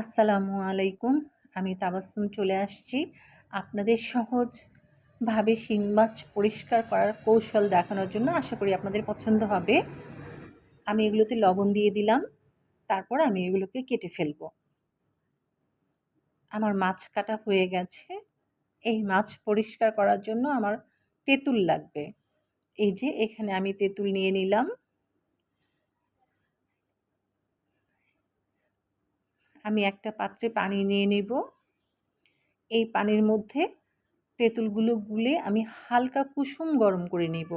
আসসালামু আলাইকুম, আমি তাবাসসুম চলে আসছি আপনাদের সহজভাবে শিং মাছ পরিষ্কার করার কৌশল দেখানোর জন্য। আশা করি আপনাদের পছন্দ হবে। আমি এগুলোতে লবণ দিয়ে দিলাম, তারপর আমি এগুলোকে কেটে ফেলব। আমার মাছ কাটা হয়ে গেছে। এই মাছ পরিষ্কার করার জন্য আমার তেঁতুল লাগবে। এই যে এখানে আমি তেঁতুল নিয়ে নিলাম। আমি একটা পাত্রে পানি নিয়ে নেব। এই পানির মধ্যে তেঁতুলগুলো গুলে আমি হালকা কুসুম গরম করে নেব।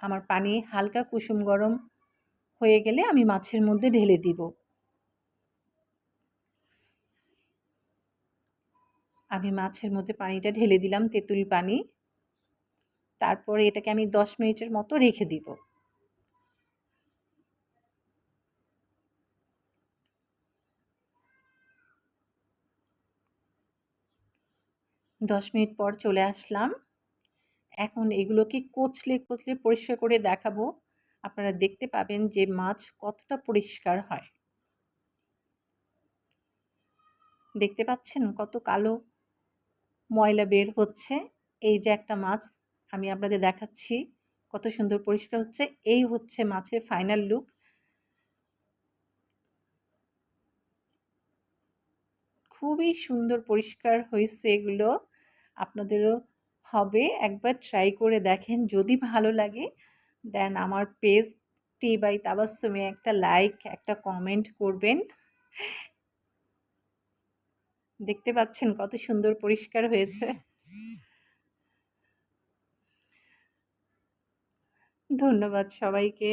আমার পানি হালকা কুসুম গরম হয়ে গেলে আমি মাছের মধ্যে ঢেলে দিব। আমি মাছের মধ্যে পানিটা ঢেলে দিলাম তেঁতুল পানি। তারপরে এটাকে আমি দশ মিনিটের মতো রেখে দিব। দশ মিনিট পর চলে আসলাম। এখন এগুলোকে কচলে কচলে পরিষ্কার করে দেখাবো। আপনারা দেখতে পাবেন যে মাছ কতটা পরিষ্কার হয়। দেখতে পাচ্ছেন কত কালো ময়লা বের হচ্ছে। এই যে একটা মাছ, আমি আপনাদের দেখাচ্ছি কত সুন্দর পরিষ্কার হচ্ছে। এই হচ্ছে মাছের ফাইনাল লুক খুবই সুন্দর পরিষ্কার হয়েছে এগুলো। আপনাদেরও হবে, একবার ট্রাই করে দেখেন, যদি ভালো লাগে দেন আমার পেজ টি বাই তাবাসুমে একটা লাইক একটা কমেন্ট করবেন। দেখতে পাচ্ছেন কত সুন্দর পরিষ্কার হয়েছে। ধন্যবাদ সবাইকে।